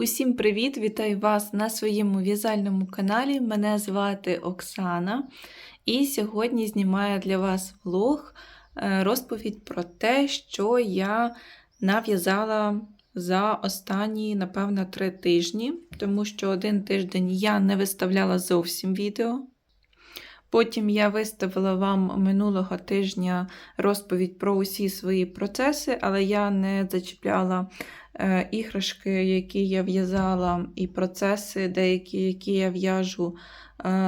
Усім привіт! Вітаю вас на своєму в'язальному каналі. Мене звати Оксана, і сьогодні знімаю для вас влог е, розповідь про те, що я нав'язала за останні, напевно, три тижні, тому що один тиждень я не виставляла зовсім відео. Потім я виставила вам минулого тижня розповідь про усі свої процеси, але я не зачіпляла е, іграшки, які я в'язала, і процеси, деякі, які я в'яжу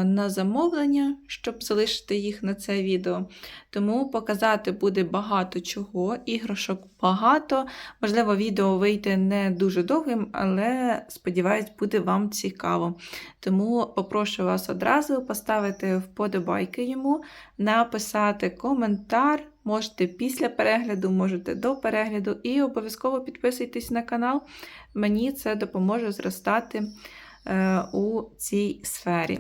на замовлення, щоб залишити їх на це відео. Тому показати буде багато чого, іграшок багато. Можливо, відео вийде не дуже довгим, але сподіваюсь, буде вам цікаво. Тому попрошу вас одразу поставити вподобайки йому, написати коментар. Можете після перегляду, можете до перегляду, і обов'язково підписуйтесь на канал. Мені це допоможе зростати е, у цій сфері.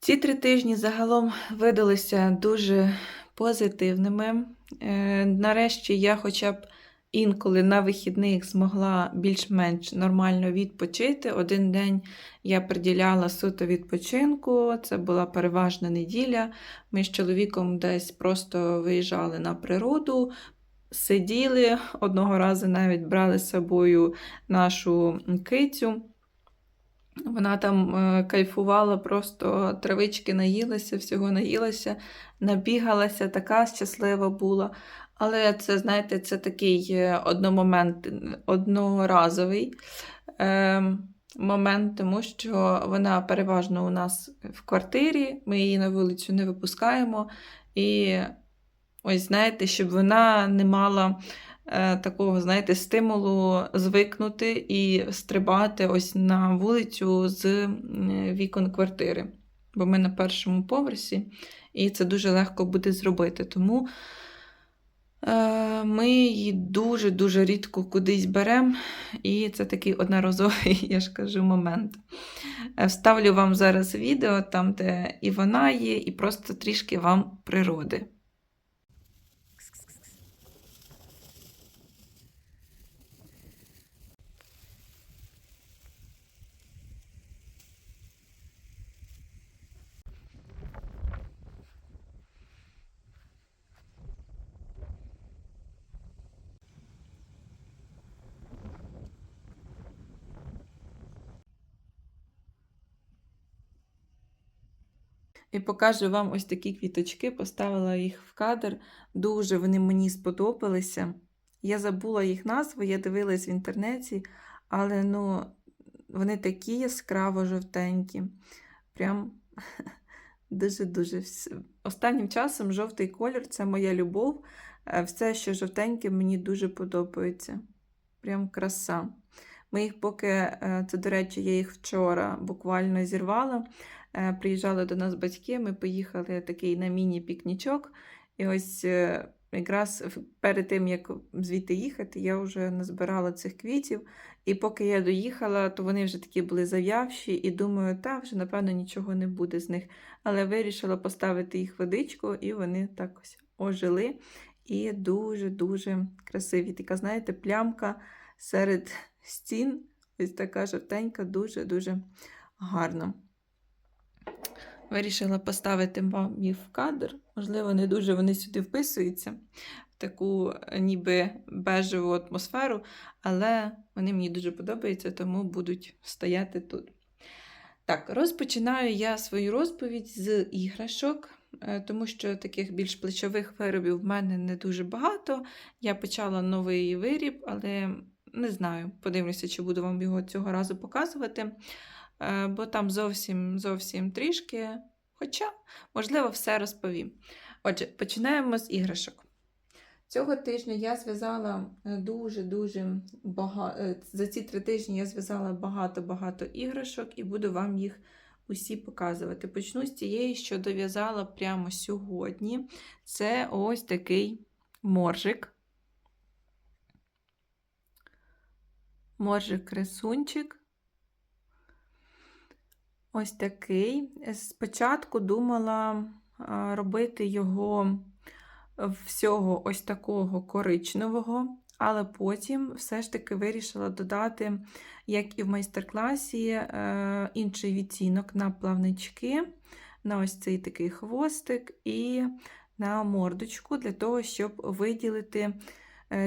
Ці три тижні загалом видалися дуже позитивними. Е, нарешті я хоча б інколи на вихідних змогла більш-менш нормально відпочити. Один день я приділяла суто відпочинку, це була переважна неділя. Ми з чоловіком десь просто виїжджали на природу. Сиділи одного разу навіть брали з собою нашу кицю. Вона там е, кайфувала, просто травички наїлася, всього наїлася, набігалася, така щаслива була. Але це, знаєте, це такий е, одномомент, одноразовий е, момент, тому що вона переважно у нас в квартирі, ми її на вулицю не випускаємо. І ось, знаєте, щоб вона не мала такого, знаєте, стимулу звикнути і стрибати ось на вулицю з е, вікон квартири. Бо ми на першому поверсі, і це дуже легко буде зробити. Тому. Е, ми її дуже-дуже рідко кудись беремо, і це такий одноразовий, я ж кажу, момент. Е, Вставлю вам зараз відео, там, де і вона є, і просто трішки вам природи. І покажу вам ось такі квіточки, поставила їх в кадр. Дуже вони мені сподобалися. Я забула їх назву, я дивилась в інтернеті, але ну, вони такі яскраво жовтенькі. Прям дуже-дуже. Останнім часом жовтий колір це моя любов. Е, Все, що жовтеньке, мені дуже подобається. Прям краса. Ми їх поки, е, це, до речі, я їх вчора буквально зірвала. Е, приїжджали до нас батьки, ми поїхали такий на міні-пікнічок. І ось е, якраз перед тим, як звідти їхати, я вже назбирала цих квітів. І поки я доїхала, то вони вже такі були зав'явші, і думаю, та вже, напевно, нічого не буде з них. Але вирішила поставити їх водичку, і вони так ось ожили. І дуже-дуже красиві. Така, знаєте, плямка серед стін. Ось така жовтенька, дуже-дуже гарно. Вирішила поставити вам їх в кадр. Можливо, не дуже вони сюди вписуються, в таку ніби бежеву атмосферу, але вони мені дуже подобаються, тому будуть стояти тут. Так, розпочинаю я свою розповідь з іграшок, е, тому що таких більш плечових виробів в мене не дуже багато. Я почала новий виріб, але не знаю, подивлюся, чи буду вам його цього разу показувати. Е, бо там зовсім зовсім трішки. Хоча, можливо, все розповім. Отже, починаємо з іграшок. Цього тижня я зв'язала дуже-дуже багато. За ці три тижні я зв'язала багато-багато іграшок і буду вам їх усі показувати. Почну з тієї, що дов'язала прямо сьогодні. Це ось такий моржик. Моржик-кресунчик. Ось такий. Спочатку думала робити його всього ось такого коричневого, але потім все ж таки вирішила додати, як і в майстер-класі, е, інший відтінок на плавнички, на ось цей такий хвостик і на мордочку, для того, щоб виділити е,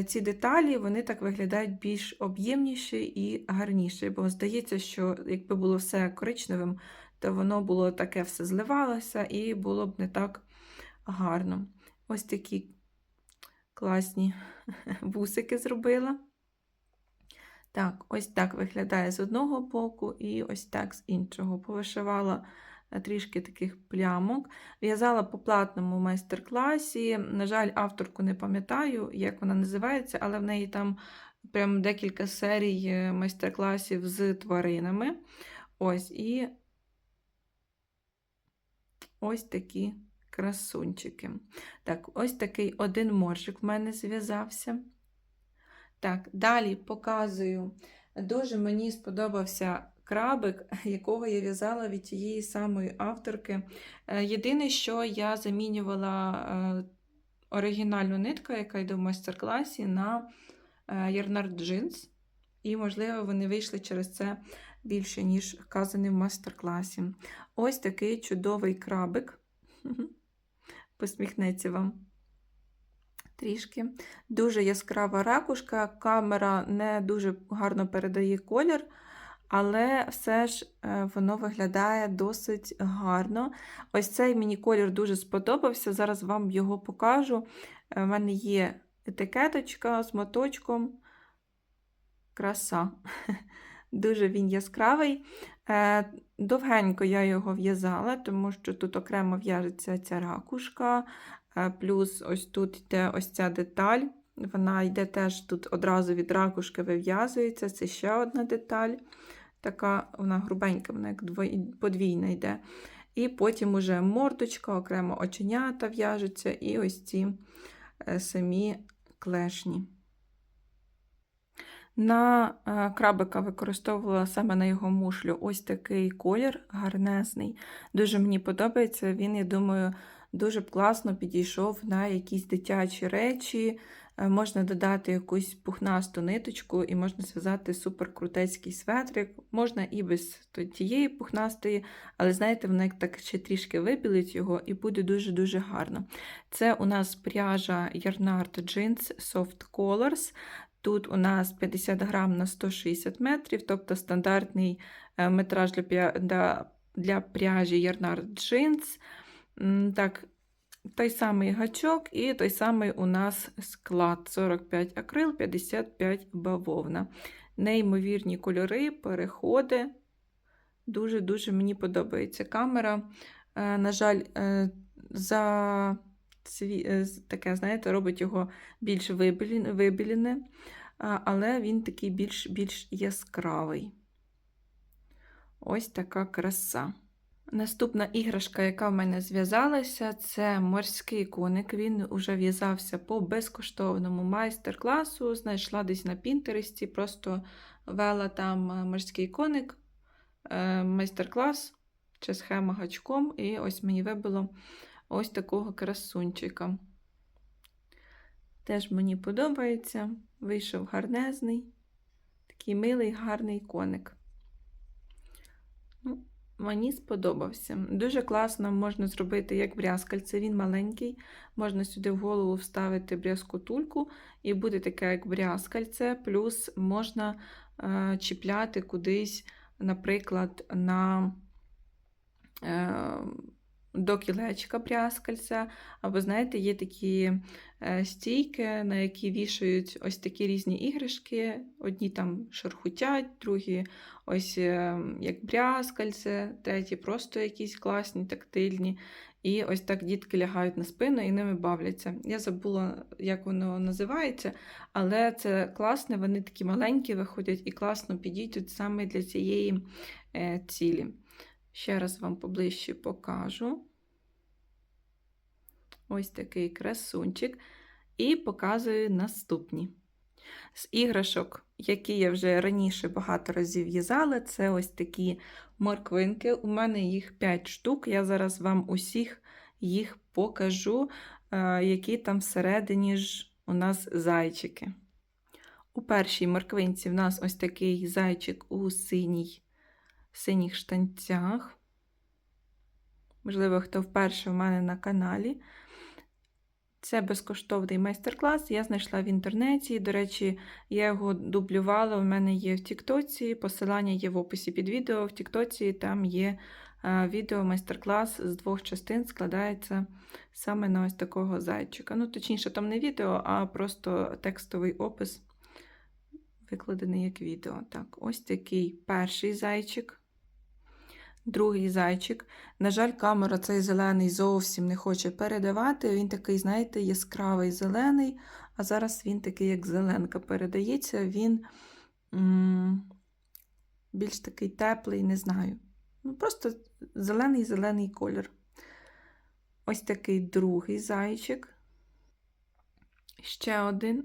ці деталі, вони так виглядають більш об'ємніші і гарніші. Бо здається, що якби було все коричневим, то воно було таке все зливалося і було б не так гарно. Ось такі класні вусики зробила. Так, ось так виглядає з одного боку, і ось так з іншого. Повишивала е, трішки таких плямок. В'язала по платному майстер-класі. На жаль, авторку не пам'ятаю, як вона називається, але в неї там прям декілька серій е, майстер-класів з тваринами. Ось і ось такі красунчики. Так, ось такий один моржик в мене зв'язався. Так, далі показую. Дуже мені сподобався крабик, якого я в'язала від тієї самої авторки. Е, Єдине, що я замінювала е, оригінальну нитку, яка йде в майстер-класі, на Ярнард Джинс. І, можливо, вони вийшли через це більше, ніж вказаний в майстер-класі. Ось такий чудовий крабик. Посміхнеться вам трішки. Дуже яскрава ракушка, камера не дуже гарно передає колір, але все ж е, воно виглядає досить гарно. Ось цей мені колір дуже сподобався. Зараз вам його покажу. У мене є етикеточка з моточком. Краса. Дуже він яскравий. Е, Довгенько я його в'язала, тому що тут окремо в'яжеться ця ракушка, е, плюс ось тут йде ось ця деталь. Вона йде теж тут одразу від ракушки вив'язується. Це ще одна деталь. Така вона грубенька, вона як подвійна йде. І потім уже мордочка, окремо оченята в'яжуться, і ось ці е, самі клешні. На е, крабика використовувала саме на його мушлю ось такий колір гарнесний. Дуже мені подобається. Він, я думаю, дуже б класно підійшов на якісь дитячі речі. Е, можна додати якусь пухнасту ниточку і можна зв'язати суперкрутецький светрик. Можна і без тієї пухнастої, але, знаєте, вона так ще трішки вибілить його і буде дуже-дуже гарно. Це у нас пряжа Yarnard Jeans Soft Colors. Тут у нас 50 грам на 160 метрів, тобто стандартний е, метраж для для, пряжі Yarnard Jeans. Так, Той самий гачок і той самий у нас склад 45 акрил, 55 бавовна. Неймовірні кольори, переходи. Дуже-дуже мені подобається камера. Е, на жаль, е, за цві... таке, знаєте, робить його більш вибілене, але він такий більш більш яскравий. Ось така краса. Наступна іграшка, яка в мене зв'язалася, це морський коник. Він вже в'язався по безкоштовному майстер-класу. Знайшла десь на Пінтересті, просто вела там е, морський коник, е, майстер-клас чи схема гачком, і ось мені вибило ось такого красунчика. Теж мені подобається. Вийшов гарнезний, такий милий, гарний коник. Мені сподобався. Дуже класно можна зробити як брязкальце, він маленький. Можна сюди в голову вставити брязкотульку, і буде таке, як брязкальце, плюс можна е, чіпляти кудись, наприклад, на. Е, до кілечка брязкальця, або, знаєте, є такі е, стійки, на які вішають ось такі різні іграшки. Одні там шархутять, другі ось е, як брязкальце, треті просто якісь класні, тактильні. І ось так дітки лягають на спину і ними бавляться. Я забула, як воно називається, але це класне, вони такі маленькі виходять і класно підійдуть саме для цієї е, цілі. Ще раз вам поближче покажу. Ось такий красунчик. І показую наступні. З іграшок, які я вже раніше багато разів в'язала, це ось такі морквинки. У мене їх 5 штук. Я зараз вам усіх їх покажу, е, які там всередині ж у нас зайчики. У першій морквинці в нас ось такий зайчик у синій, синіх штанцях. Можливо, хто вперше в мене на каналі. Це безкоштовний майстер-клас. Я знайшла в інтернеті. До речі, я його дублювала. У мене є в Тіктоці. Посилання є в описі під відео. В Тіктоці там є е, відео майстер-клас з двох частин, складається саме на ось такого зайчика. Ну, точніше, там не відео, а просто текстовий опис, викладений як відео. Так, ось такий перший зайчик. Другий зайчик. На жаль, камера цей зелений зовсім не хоче передавати. Він такий, знаєте, яскравий зелений, а зараз він такий, як зеленка, передається. Він м більш такий теплий, не знаю. Ну, Просто зелений-зелений колір. Ось такий другий зайчик. Ще один.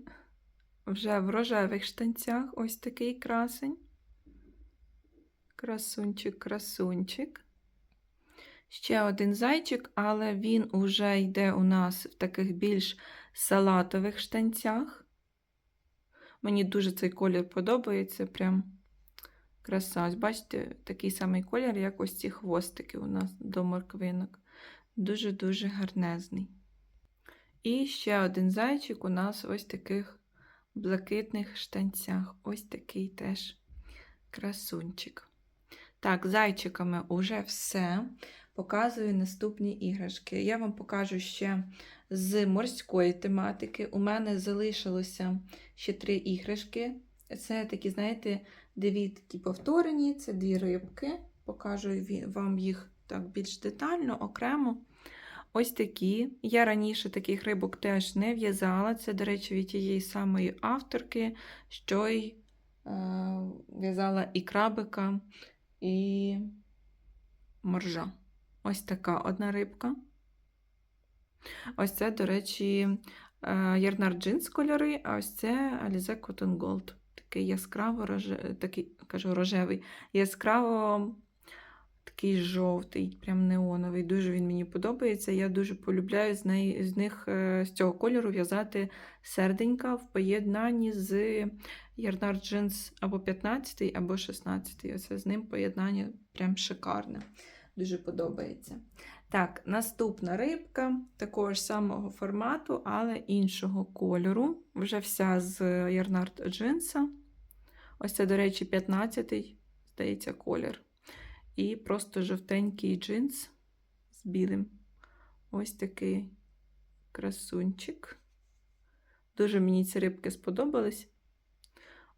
Вже в рожевих штанцях ось такий красень. Красунчик, красунчик. Ще один зайчик, але він уже йде у нас в таких більш салатових штанцях. Мені дуже цей колір подобається. Прям краса. Ось бачите, такий самий колір, як ось ці хвостики у нас до морквинок. Дуже-дуже гарнезний. І ще один зайчик у нас ось таких блакитних штанцях. Ось такий теж красунчик. Так, зайчиками уже все. Показую наступні іграшки. Я вам покажу ще з морської тематики. У мене залишилося ще три іграшки. Це такі, знаєте, дві такі повторені, це дві рибки. Покажу вам їх так більш детально, окремо. Ось такі. Я раніше таких рибок теж не в'язала. Це, до речі, від тієї самої авторки, що й е, в'язала і крабика і моржа. Ось така одна рибка. Ось це, до речі, е, Ярнар джинс кольори, а ось це Alize Cotton Gold. Такий яскраво такий, кажу, рожевий, яскраво такий жовтий, прям неоновий. Дуже він мені подобається. Я дуже полюбляю з неї, з них е, з цього кольору в'язати серденька в поєднанні з Ярнар джинс або 15 або 16 Оце з ним поєднання прям шикарне. Дуже подобається. Так, наступна рибка такого ж самого формату, але іншого кольору. Вже вся з Ярнард джинса. Ось це, до речі, 15-й, здається, колір. І просто жовтенький джинс з білим. Ось такий красунчик. Дуже мені ці рибки сподобались.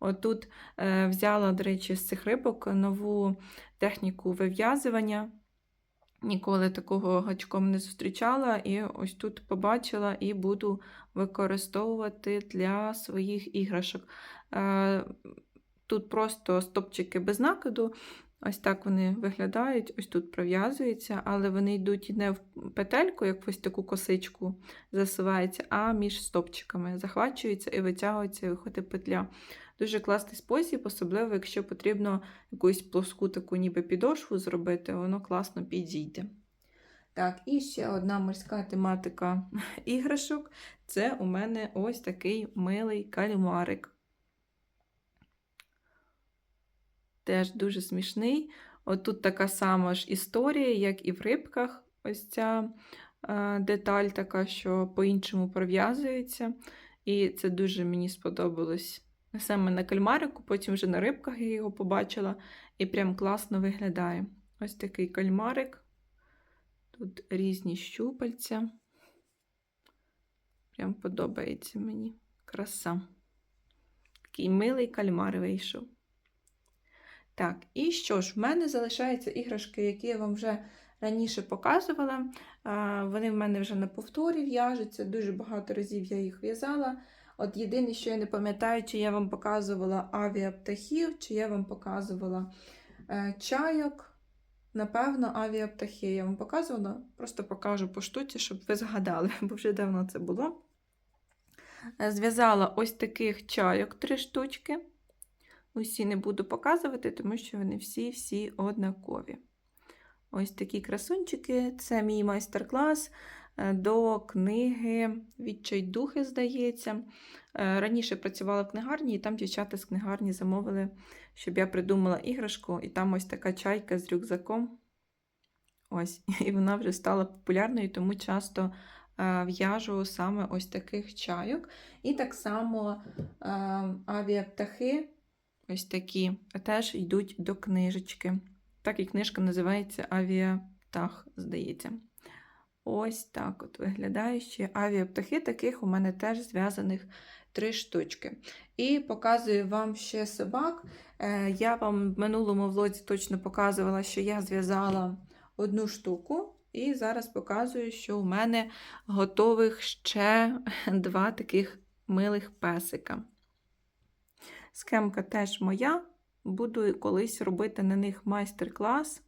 Отут е, взяла, до речі, з цих рибок нову техніку вив'язування. Ніколи такого гачком не зустрічала, і ось тут побачила і буду використовувати для своїх іграшок. Е, тут просто стопчики без накиду. Ось так вони виглядають, ось тут пров'язуються, але вони йдуть не в петельку, як ось таку косичку засуваються, а між стопчиками захвачуються і витягуються, і виходить петля. Дуже класний спосіб, особливо, якщо потрібно якусь плоску таку ніби підошву зробити, воно класно підійде. Так, і ще одна морська тематика іграшок це у мене ось такий милий кальмарик. Теж дуже смішний. Отут така сама ж історія, як і в рибках. Ось ця е, деталь така, що по-іншому пров'язується. І це дуже мені сподобалось. Саме на кальмарику, потім вже на рибках я його побачила, і прям класно виглядає. Ось такий кальмарик. Тут різні щупальця. Прям подобається мені. Краса. Такий милий кальмар вийшов. Так, і що ж, в мене залишаються іграшки, які я вам вже раніше показувала. Вони в мене вже на повторі в'яжуться, дуже багато разів я їх в'язала. От єдине, що я не пам'ятаю, чи я вам показувала авіаптахів, чи я вам показувала е, чайок. Напевно, авіаптахи я вам показувала, просто покажу по штуці, щоб ви згадали, бо вже давно це було. Е, зв'язала ось таких чайок три штучки. Усі не буду показувати, тому що вони всі-всі однакові. Ось такі красунчики це мій майстер-клас е, до книги Відчайдухи, здається. Е, Раніше працювала в книгарні, і там дівчата з книгарні замовили, щоб я придумала іграшку, і там ось така чайка з рюкзаком. Ось, і вона вже стала популярною, тому часто е, в'яжу саме ось таких чайок. І так само авіаптахи, ось такі, теж йдуть до книжечки. Так і книжка називається Авіаптах, здається. Ось так от виглядає авіаптахи, таких у мене теж зв'язаних три штучки. І показую вам ще собак. Е, Я вам в минулому влозі точно показувала, що я зв'язала одну штуку. І зараз показую, що у мене готових ще два таких милих песика. Схемка теж моя. Буду колись робити на них майстер-клас.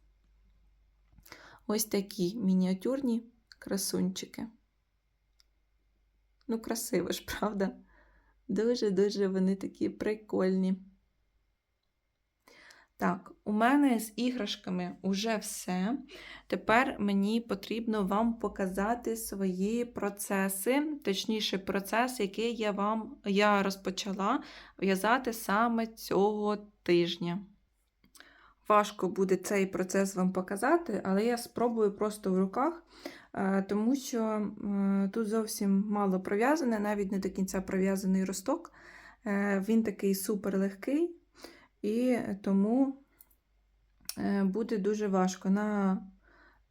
Ось такі мініатюрні красунчики. Ну, красиво ж, правда? Дуже-дуже вони такі прикольні. Так, у мене з іграшками вже все. Тепер мені потрібно вам показати свої процеси, точніше, процес, який я вам я розпочала в'язати саме цього тижня. Важко буде цей процес вам показати, але я спробую просто в руках, е, тому що е, тут зовсім мало пров'язане, навіть не до кінця пров'язаний росток. Е, Він такий супер легкий, і тому буде дуже важко. На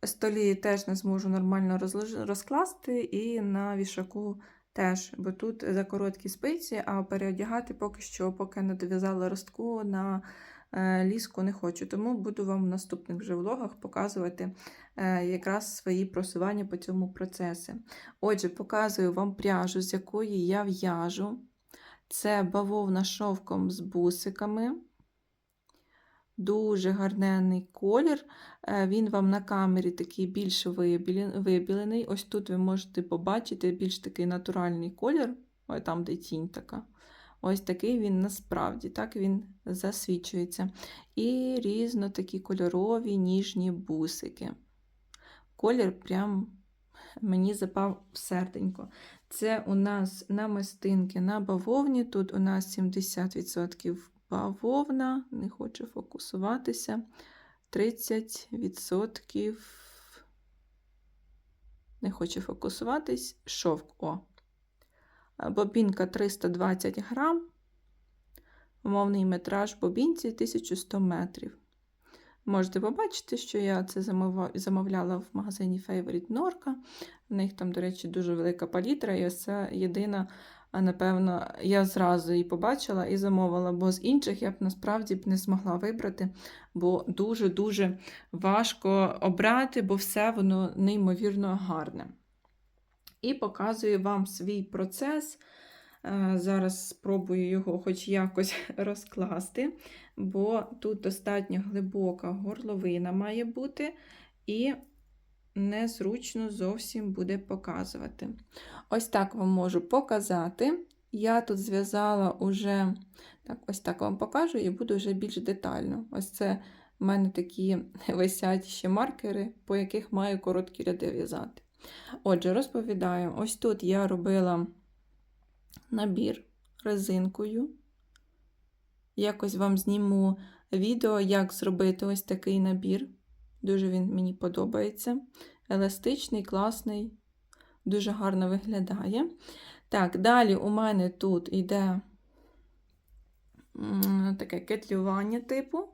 столі теж не зможу нормально розкласти, і на вішаку теж, бо тут за короткі спиці, а переодягати поки що, поки не дов'язала ростку на е, ліску не хочу. Тому буду вам в наступних вже влогах показувати е, якраз свої просування по цьому процесу. Отже, показую вам пряжу, з якої я в'яжу. Це бавовна шовком з бусиками. Дуже гарненний колір. Е, Він вам на камері такий більш вибілений. Ось тут ви можете побачити більш такий натуральний колір, ой, там, де тінь така. Ось такий він насправді, так він засвічується. І різно такі кольорові ніжні бусики. Колір прям мені запав в серденько. Це у нас намистинки на бавовні. Тут у нас 70% бавовна, не хочу фокусуватися. 30% не хочу фокусуватись. Шовк. О. Бобінка 320 грам. Умовний метраж бобінці 1100 метрів. Можете побачити, що я це замовляла в магазині Favorite Norca. У них там, до речі, дуже велика палітра, і ось це єдина, а напевно, я зразу її побачила і замовила, бо з інших я б насправді б не змогла вибрати, бо дуже-дуже важко обрати, бо все воно неймовірно гарне. І показую вам свій процес. Е, Зараз спробую його хоч якось розкласти, бо тут достатньо глибока горловина має бути, і незручно зовсім буде показувати. Ось так вам можу показати. Я тут зв'язала уже, так, ось так вам покажу і буду вже більш детально. Ось це в мене такі висять ще маркери, по яких маю короткі ряди в'язати. Отже, розповідаю, ось тут я робила набір резинкою. Якось вам зніму відео, як зробити ось такий набір. Дуже він мені подобається. Еластичний, класний, дуже гарно виглядає. Так, далі у мене тут йде таке кетлювання типу.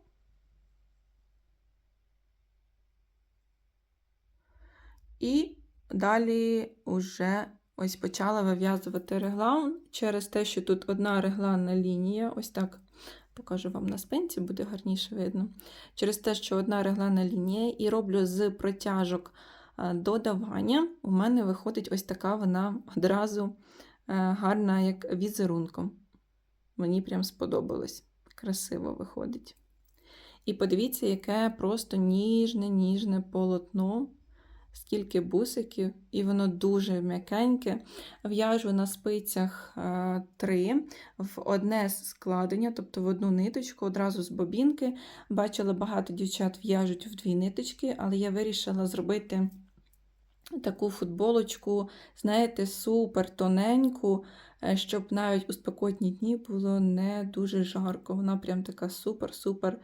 І далі вже ось почала вив'язувати реглан через те, що тут одна регланна лінія, ось так покажу вам на спинці, буде гарніше видно. Через те, що одна регланна лінія, і роблю з протяжок е, додавання, у мене виходить ось така вона одразу е, гарна, як візерунком. Мені прям сподобалось. Красиво виходить. І подивіться, яке просто ніжне, ніжне полотно скільки бусиків, і воно дуже м'якеньке. В'яжу на спицях е, три в одне складення, тобто в одну ниточку, одразу з бобінки. Бачила, багато дівчат в'яжуть в дві ниточки, але я вирішила зробити таку футболочку, знаєте, супер тоненьку, е, щоб навіть у спекотні дні було не дуже жарко. Вона прям така супер-супер е,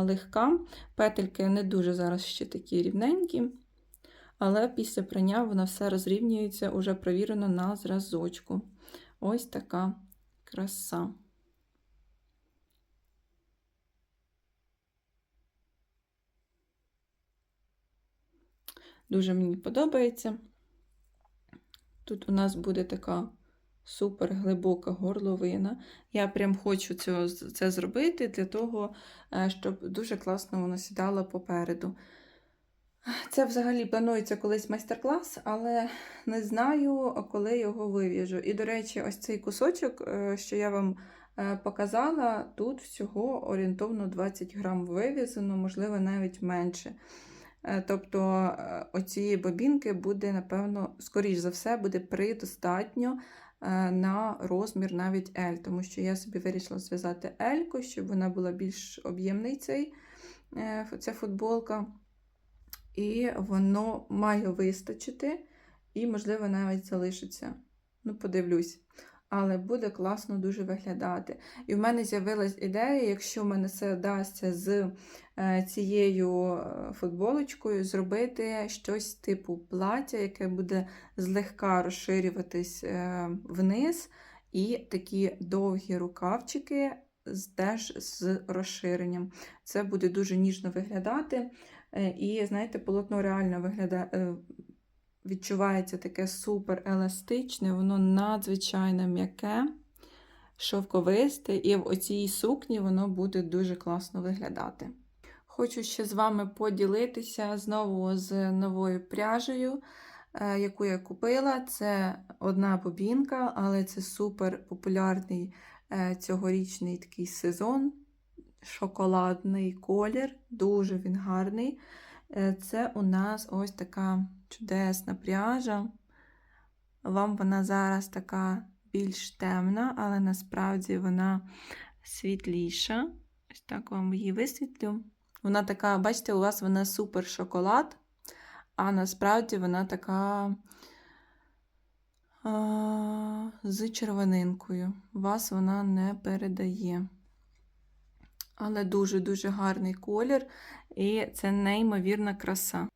легка. Петельки не дуже зараз ще такі рівненькі. Але після прання вона все розрівнюється, уже провірено на зразочку. Ось така краса. Дуже мені подобається. Тут у нас буде така супер глибока горловина. Я прям хочу цього, це зробити для того, е, щоб дуже класно воно сідало попереду. Це взагалі планується колись майстер-клас, але не знаю, коли його вив'яжу. І, до речі, ось цей кусочок, е, що я вам е, показала, тут всього орієнтовно 20 грам вив'язано, можливо, навіть менше. Е, тобто оцієї бобінки буде, напевно, скоріш за все, буде придостатньо на розмір навіть L, тому що я собі вирішила зв'язати L, щоб вона була більш об'ємний ця футболка. І воно має вистачити, і, можливо, навіть залишиться. Ну, подивлюсь. Але буде класно дуже виглядати. І в мене з'явилась ідея, якщо в мене все вдасться з е, цією е, футболочкою, зробити щось типу плаття, яке буде злегка розширюватись е, вниз, і такі довгі рукавчики теж з розширенням. Це буде дуже ніжно виглядати. Е, і, знаєте, полотно реально виглядає, е, відчувається таке супер еластичне, воно надзвичайно м'яке, шовковисте, і в оцій сукні воно буде дуже класно виглядати. Хочу ще з вами поділитися знову з новою пряжею, е, яку я купила. Це одна бобінка, але це супер популярний цьогорічний такий сезон шоколадний колір, дуже він гарний. Е, це у нас ось така чудесна пряжа. Вам вона зараз така більш темна, але насправді вона світліша. Ось так вам її висвітлю. Вона така, бачите, у вас вона супер шоколад, а насправді вона така а, з червонинкою. Вас вона не передає але дуже-дуже гарний колір, і це неймовірна краса.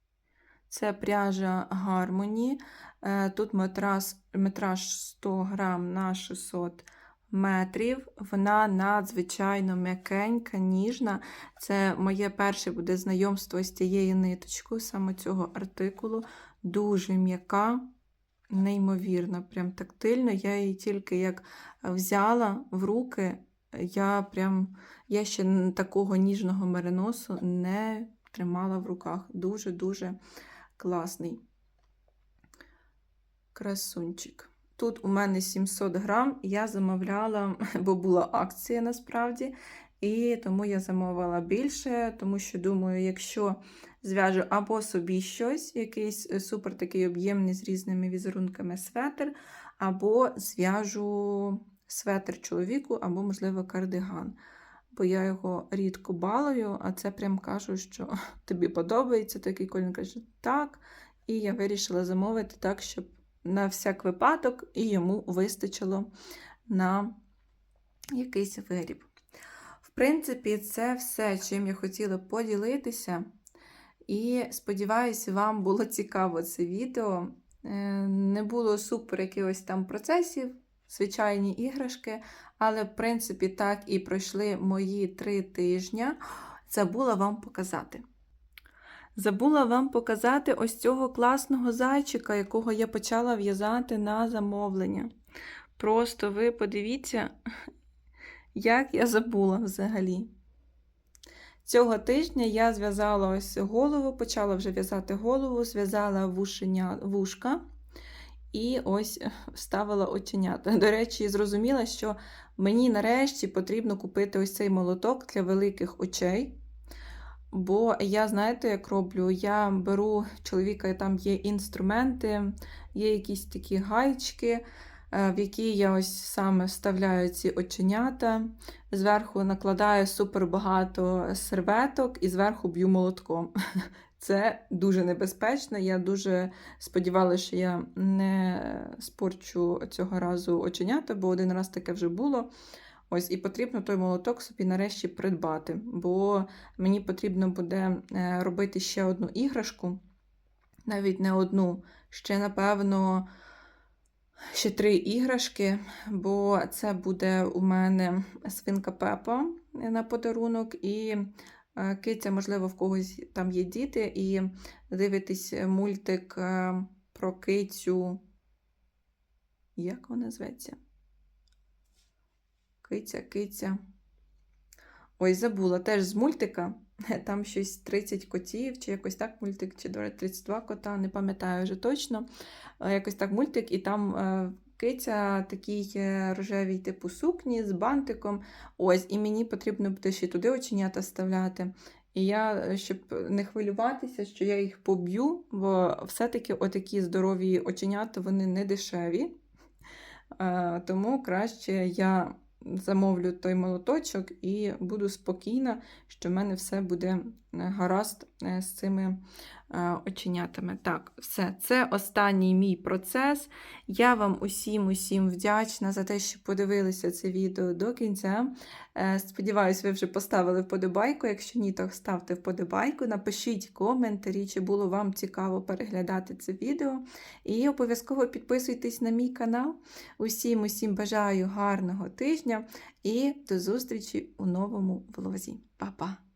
Це пряжа Harmony. Е, тут метраж, метраж 100 грам на 600 метрів. Вона надзвичайно м'якенька, ніжна. Це моє перше буде знайомство з цією ниточкою, саме цього артикулу. Дуже м'яка, неймовірна, прям тактильно. Я її тільки як взяла в руки, я прям я ще такого ніжного мериносу не тримала в руках. Дуже-дуже класний красунчик. Тут у мене 700 грам, я замовляла, бо була акція насправді. І тому я замовила більше, тому що, думаю, якщо зв'яжу або собі щось, якийсь е, супер такий об'ємний з різними візерунками светр, або зв'яжу светр чоловіку, або, можливо, кардиган бо я його рідко балую, а це прям кажу, що тобі подобається такий колір. каже, так. І я вирішила замовити так, щоб на всяк випадок і йому вистачило на якийсь виріб. В принципі, це все, чим я хотіла поділитися. І сподіваюся, вам було цікаво це відео. Е, не було супер якихось там процесів, звичайні іграшки, але, в принципі, так і пройшли мої три тижні. Забула вам показати. Забула вам показати ось цього класного зайчика, якого я почала в'язати на замовлення. Просто ви подивіться, як я забула взагалі. Цього тижня я зв'язала ось голову, почала вже в'язати голову, зв'язала вушення, вушка і ось вставила оченята. До речі, зрозуміла, що мені нарешті потрібно купити ось цей молоток для великих очей. Бо я, знаєте, як роблю? Я беру чоловіка, там є інструменти, є якісь такі гайчики, е, в які я ось саме вставляю ці оченята, зверху накладаю супер багато серветок і зверху б'ю молотком. Це дуже небезпечно. Я дуже сподівалася, що я не спорчу цього разу оченята, бо один раз таке вже було. Ось, і потрібно той молоток собі нарешті придбати, бо мені потрібно буде е, робити ще одну іграшку, навіть не одну, ще, напевно, ще три іграшки, бо це буде у мене свинка Пепа на подарунок, і киця, можливо, в когось там є діти, і дивитесь мультик е, про кицю. Як вона зветься? Киця, киця. Ой, забула, теж з мультика. Там щось 30 котів, чи якось так мультик, чи 32 кота, не пам'ятаю вже точно. Е, Якось так мультик, і там е, киця такій е, рожевій типу сукні з бантиком. Ось, і мені потрібно буде ще туди оченята вставляти. І я, е, щоб не хвилюватися, що я їх поб'ю, бо все-таки отакі здорові оченята, вони не дешеві. Е, Тому краще я замовлю той молоточок і буду спокійна, що в мене все буде гаразд з цими оченятами. Так, все, це останній мій процес. Я вам усім усім вдячна за те, що подивилися це відео до кінця. Е, Сподіваюсь, ви вже поставили вподобайку. Якщо ні, то ставте вподобайку, напишіть коментарі, чи було вам цікаво переглядати це відео. І обов'язково підписуйтесь на мій канал. Усім усім бажаю гарного тижня і до зустрічі у новому влозі. Па-па!